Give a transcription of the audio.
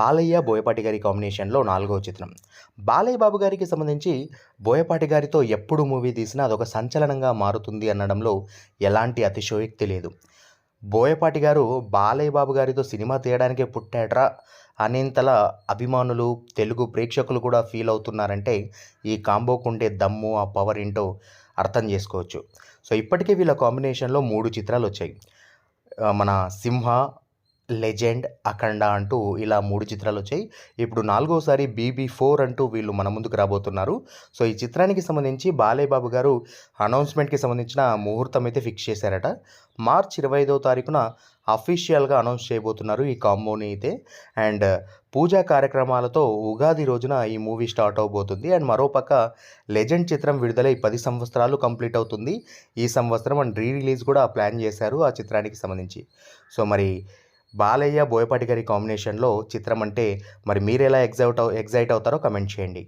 బాలయ్య బోయపాటి గారి కాంబినేషన్లో నాలుగో చిత్రం. బాలయ్య బాబు గారికి సంబంధించి బోయపాటి గారితో ఎప్పుడు మూవీ తీసినా అదొక సంచలనంగా మారుతుంది అనడంలో ఎలాంటి అతిశయోక్తి లేదు. బోయపాటి గారు బాలయ్య బాబు గారితో సినిమా తీయడానికే పుట్టాడ్రా అనేంతలా అభిమానులు తెలుగు ప్రేక్షకులు కూడా ఫీల్ అవుతున్నారంటే ఈ కాంబోకుండే దమ్ము ఆ పవర్ ఏంటో అర్థం చేసుకోవచ్చు. సో ఇప్పటికే వీళ్ళ కాంబినేషన్లో మూడు చిత్రాలు వచ్చాయి మన సింహ లెజెండ్ అఖండ అంటూ ఇలా మూడు చిత్రాలు వచ్చాయి. ఇప్పుడు నాలుగోసారి బీబీ ఫోర్ అంటూ వీళ్ళు మన ముందుకు రాబోతున్నారు. సో ఈ చిత్రానికి సంబంధించి బాలేబాబు గారు అనౌన్స్మెంట్కి సంబంధించిన ముహూర్తం అయితే ఫిక్స్ చేశారట. మార్చ్ ఇరవై ఐదవ తారీఖున అఫీషియల్గా అనౌన్స్ చేయబోతున్నారు ఈ కాంబోని అయితే. అండ్ పూజా కార్యక్రమాలతో ఉగాది రోజున ఈ మూవీ స్టార్ట్ అవబోతుంది. అండ్ మరోపక్క లెజెండ్ చిత్రం విడుదలై పది సంవత్సరాలు కంప్లీట్ అవుతుంది. ఈ సంవత్సరం అండ్ రీ రిలీజ్ కూడా ప్లాన్ చేశారు ఆ చిత్రానికి సంబంధించి. సో మరి బాలయ్య బోయపాటి గారి కాంబినేషన్లో చిత్రం అంటే మరి మీరు ఎలా ఎగ్జైట్ అవు ఎగ్జైట్ అవుతారో కమెంట్ చేయండి.